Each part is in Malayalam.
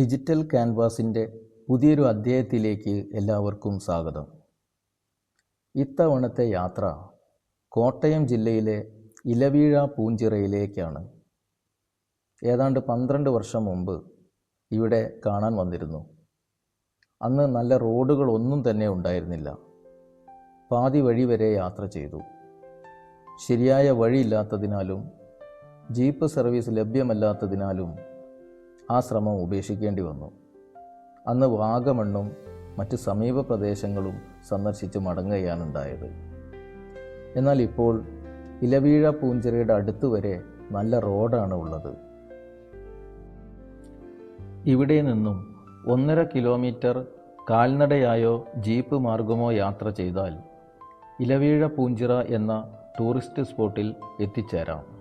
ഡിജിറ്റൽ ക്യാൻവാസിന്റെ പുതിയൊരു അധ്യായത്തിലേക്ക് എല്ലാവർക്കും സ്വാഗതം. ഇത്തവണത്തെ യാത്ര കോട്ടയം ജില്ലയിലെ ഇലവീഴ പൂഞ്ചിറയിലേക്കാണ്. ഏതാണ്ട് പന്ത്രണ്ട് വർഷം മുമ്പ് ഇവിടെ കാണാൻ വന്നിരുന്നു. അന്ന് നല്ല റോഡുകളൊന്നും തന്നെ ഉണ്ടായിരുന്നില്ല. പാതി വഴി വരെ യാത്ര ചെയ്തു. ശരിയായ വഴിയില്ലാത്തതിനാലും ജീപ്പ് സർവീസ് ലഭ്യമല്ലാത്തതിനാലും ആ ശ്രമം ഉപേക്ഷിക്കേണ്ടി വന്നു. അന്ന് വാഗമണ്ണും മറ്റ് സമീപ പ്രദേശങ്ങളും സന്ദർശിച്ച് മടങ്ങുകയാണ് ഉണ്ടായത്. എന്നാൽ ഇപ്പോൾ ഇലവീഴ പൂഞ്ചിറയുടെ അടുത്ത് വരെ നല്ല റോഡാണ് ഉള്ളത്. ഇവിടെ നിന്നും ഒന്നര കിലോമീറ്റർ കാൽനടയായോ ജീപ്പ് മാർഗമോ യാത്ര ചെയ്താൽ ഇലവീഴ പൂഞ്ചിറ എന്ന ടൂറിസ്റ്റ് സ്പോട്ടിൽ എത്തിച്ചേരാം.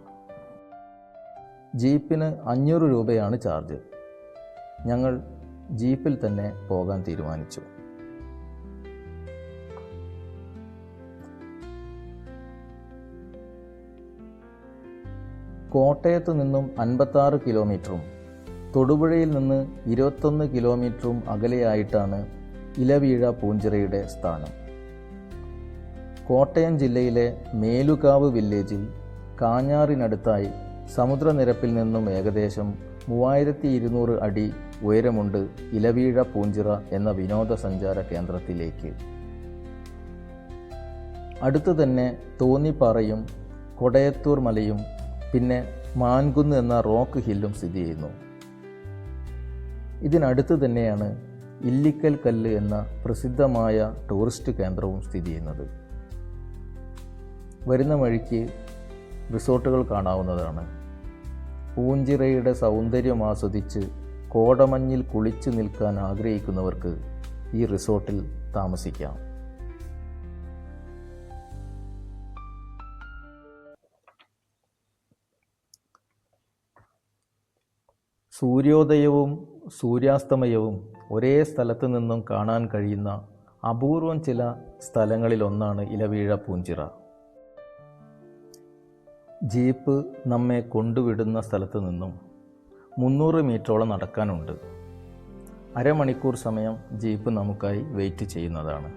ജീപ്പിന് അഞ്ഞൂറ് രൂപയാണ് ചാർജ്. ഞങ്ങൾ ജീപ്പിൽ തന്നെ പോകാൻ തീരുമാനിച്ചു. കോട്ടയത്ത് നിന്നും അൻപത്താറ് കിലോമീറ്ററും തൊടുപുഴയിൽ നിന്ന് ഇരുപത്തൊന്ന് കിലോമീറ്ററും അകലെയായിട്ടാണ് ഇലവീഴ പൂഞ്ചിറയുടെ സ്ഥാനം. കോട്ടയം ജില്ലയിലെ മേലുകാവ് വില്ലേജിൽ കാഞ്ഞാറിനടുത്തായി സമുദ്രനിരപ്പിൽ നിന്നും ഏകദേശം മൂവായിരത്തി ഇരുന്നൂറ് അടി ഉയരമുണ്ട് ഇലവീഴ പൂഞ്ചിറ എന്ന വിനോദസഞ്ചാര കേന്ദ്രത്തിലേക്ക്. അടുത്തു തന്നെ തോന്നിപ്പാറയും കൊടയത്തൂർ മലയും പിന്നെ മാൻകുന്ന് എന്ന റോക്ക് ഹില്ലും സ്ഥിതി ചെയ്യുന്നു. ഇതിനടുത്ത് തന്നെയാണ് ഇല്ലിക്കൽ കല്ല് എന്ന പ്രസിദ്ധമായ ടൂറിസ്റ്റ് കേന്ദ്രവും സ്ഥിതി ചെയ്യുന്നത്. വരുന്ന വഴിക്ക് റിസോർട്ടുകൾ കാണാവുന്നതാണ്. പൂഞ്ചിറയുടെ സൗന്ദര്യം ആസ്വദിച്ച് കോടമഞ്ഞിൽ കുളിച്ചു നിൽക്കാൻ ആഗ്രഹിക്കുന്നവർക്ക് ഈ റിസോർട്ടിൽ താമസിക്കാം. സൂര്യോദയവും സൂര്യാസ്തമയവും ഒരേ സ്ഥലത്ത് നിന്നും കാണാൻ കഴിയുന്ന അപൂർവം ചില സ്ഥലങ്ങളിലൊന്നാണ് ഇലവീഴ പൂഞ്ചിറ. ജീപ്പ് നമ്മെ കൊണ്ടുവിടുന്ന സ്ഥലത്ത് നിന്നും മുന്നൂറ് മീറ്ററോളം നടക്കാനുണ്ട്. അരമണിക്കൂർ സമയം ജീപ്പ് നമുക്കായി വെയിറ്റ് ചെയ്യുന്നതാണ്.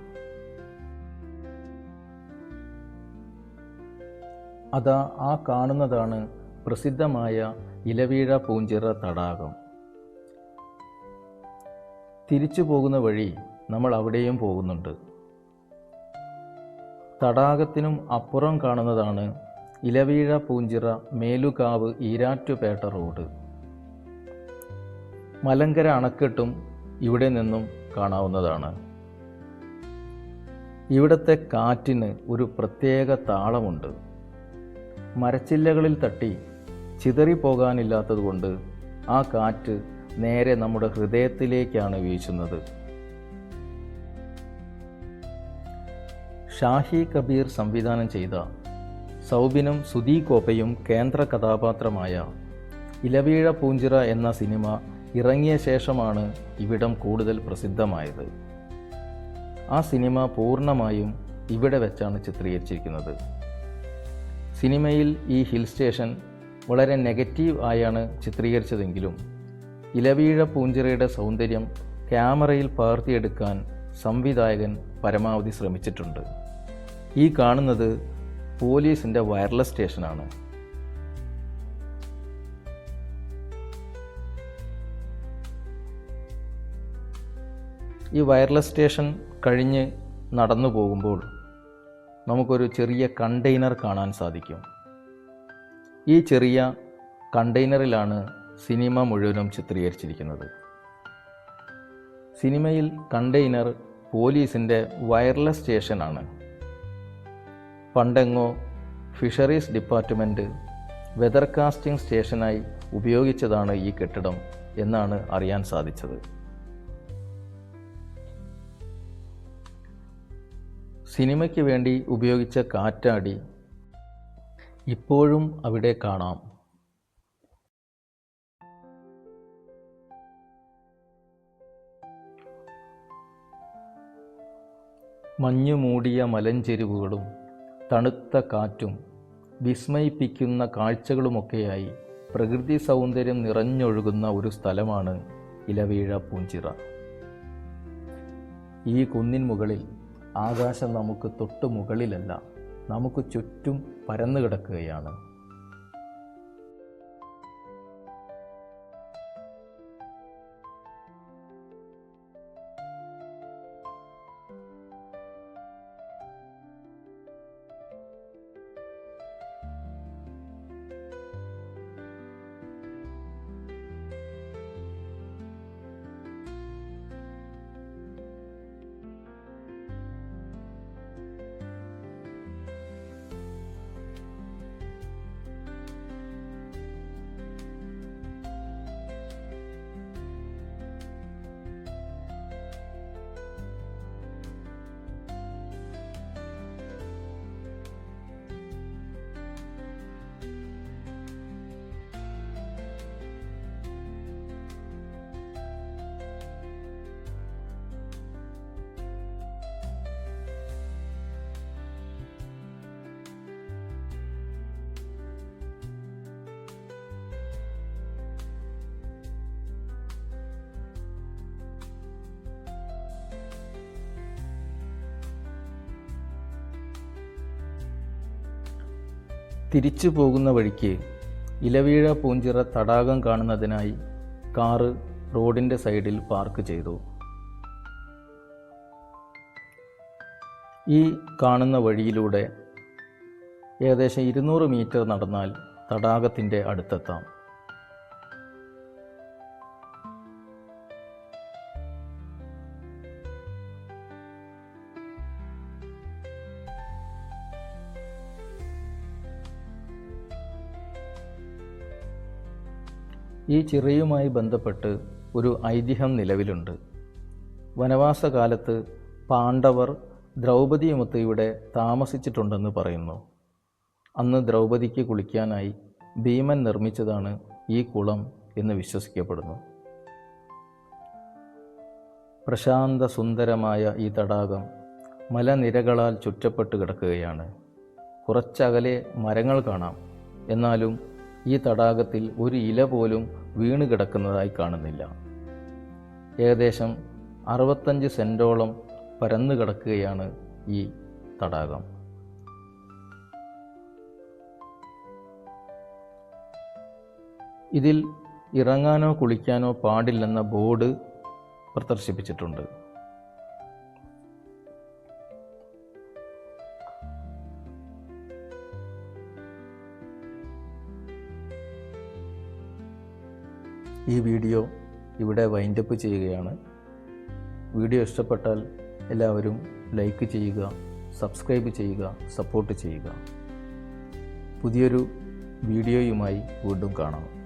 അതാ ആ കാണുന്നതാണ് പ്രസിദ്ധമായ ഇലവീഴ പൂഞ്ചിറ തടാകം. തിരിച്ചു പോകുന്ന വഴി നമ്മൾ അവിടെയും പോകുന്നുണ്ട്. തടാകത്തിനും അപ്പുറം കാണുന്നതാണ് ഇലവീഴ പൂഞ്ചിറ മേലുകാവ് ഈരാറ്റുപേട്ട റോഡ്. മലങ്കര അണക്കെട്ടും ഇവിടെ നിന്നും കാണാവുന്നതാണ്. ഇവിടുത്തെ കാറ്റിന് ഒരു പ്രത്യേക താളമുണ്ട്. മരച്ചില്ലകളിൽ തട്ടി ചിതറിപ്പോകാനില്ലാത്തതുകൊണ്ട് ആ കാറ്റ് നേരെ നമ്മുടെ ഹൃദയത്തിലേക്കാണ് വീശുന്നത്. ഷാഹി കബീർ സംവിധാനം ചെയ്ത സൗബിനും സുധീ കോപ്പയും കേന്ദ്ര കഥാപാത്രമായ ഇലവീഴ പൂഞ്ചിറ എന്ന സിനിമ ഇറങ്ങിയ ശേഷമാണ് ഇവിടം കൂടുതൽ പ്രസിദ്ധമായത്. ആ സിനിമ പൂർണമായും ഇവിടെ വെച്ചാണ് ചിത്രീകരിച്ചിരിക്കുന്നത്. സിനിമയിൽ ഈ ഹിൽ സ്റ്റേഷൻ വളരെ നെഗറ്റീവ് ആയാണ് ചിത്രീകരിച്ചതെങ്കിലും ഇലവീഴ പൂഞ്ചിറയുടെ സൗന്ദര്യം ക്യാമറയിൽ പകർത്തിയെടുക്കാൻ സംവിധായകൻ പരമാവധി ശ്രമിച്ചിട്ടുണ്ട്. ഈ കാണുന്നത് പോലീസിന്റെ വയർലെസ് സ്റ്റേഷനാണ്. ഈ വയർലെസ് സ്റ്റേഷൻ കഴിഞ്ഞ് നടന്നു പോകുമ്പോൾ നമുക്കൊരു ചെറിയ കണ്ടെയ്നർ കാണാൻ സാധിക്കും. ഈ ചെറിയ കണ്ടെയ്നറിലാണ് സിനിമ മുഴുവനും ചിത്രീകരിച്ചിരിക്കുന്നത്. സിനിമയിൽ കണ്ടെയ്നർ പോലീസിന്റെ വയർലെസ് സ്റ്റേഷനാണ്. പണ്ടെങ്ങോ ഫിഷറീസ് ഡിപ്പാർട്ട്മെന്റ് വെതർ കാസ്റ്റിംഗ് സ്റ്റേഷനായി ഉപയോഗിച്ചതാണ് ഈ കെട്ടിടം എന്നാണ് അറിയാൻ സാധിച്ചത്. സിനിമയ്ക്ക് വേണ്ടി ഉപയോഗിച്ച കാറ്റാടി ഇപ്പോഴും അവിടെ കാണാം. മഞ്ഞു മൂടിയ മലഞ്ചെരിവുകളും തണുത്ത കാറ്റും വിസ്മയിപ്പിക്കുന്ന കാഴ്ചകളുമൊക്കെയായി പ്രകൃതി സൗന്ദര്യം നിറഞ്ഞൊഴുകുന്ന ഒരു സ്ഥലമാണ് ഇലവീഴ പൂഞ്ചിറ. ഈ കുന്നിൻ മുകളിൽ ആകാശം നമുക്ക് തൊട്ട് മുകളിലല്ല നമുക്ക് ചുറ്റും പരന്നു കിടക്കുകയാണ് തിരിച്ചു പോകുന്ന വഴിക്ക് ഇലവീഴ പൂഞ്ചിറ തടാകം കാണുന്നതിനായി കാറ് റോഡിന്റെ സൈഡിൽ പാർക്ക് ചെയ്തു. ഈ കാണുന്ന വഴിയിലൂടെ ഏകദേശം ഇരുന്നൂറ് മീറ്റർ നടന്നാൽ തടാകത്തിന്റെ അടുത്തെത്താം. ഈ ചിറയുമായി ബന്ധപ്പെട്ട് ഒരു ഐതിഹ്യം നിലവിലുണ്ട്. വനവാസകാലത്ത് പാണ്ഡവർ ദ്രൗപദിയുമൊത്ത് ഇവിടെ താമസിച്ചിട്ടുണ്ടെന്ന് പറയുന്നു. അന്ന് ദ്രൗപദിക്ക് കുളിക്കാനായി ഭീമൻ നിർമ്മിച്ചതാണ് ഈ കുളം എന്ന് വിശ്വസിക്കപ്പെടുന്നു. പ്രശാന്ത സുന്ദരമായ ഈ തടാകം മലനിരകളാൽ ചുറ്റപ്പെട്ട് കിടക്കുകയാണ്. കുറച്ചകലെ മരങ്ങൾ കാണാം. എന്നാലും ഈ തടാകത്തിൽ ഒരു ഇല പോലും വീണ് കിടക്കുന്നതായി കാണുന്നില്ല. ഏകദേശം അറുപത്തഞ്ച് സെന്റോളം പരന്നു കിടക്കുകയാണ് ഈ തടാകം. ഇതിൽ ഇറങ്ങാനോ കുളിക്കാനോ പാടില്ലെന്ന ബോർഡ് പ്രദർശിപ്പിച്ചിട്ടുണ്ട്. ഈ വീഡിയോ ഇവിടെ വൈൻഡപ്പ് ചെയ്യുകയാണ്. വീഡിയോ ഇഷ്ടപ്പെട്ടാൽ എല്ലാവരും ലൈക്ക് ചെയ്യുക സബ്സ്ക്രൈബ് ചെയ്യുക സപ്പോർട്ട് ചെയ്യുക. പുതിയൊരു വീഡിയോയുമായി വീണ്ടും കാണാം.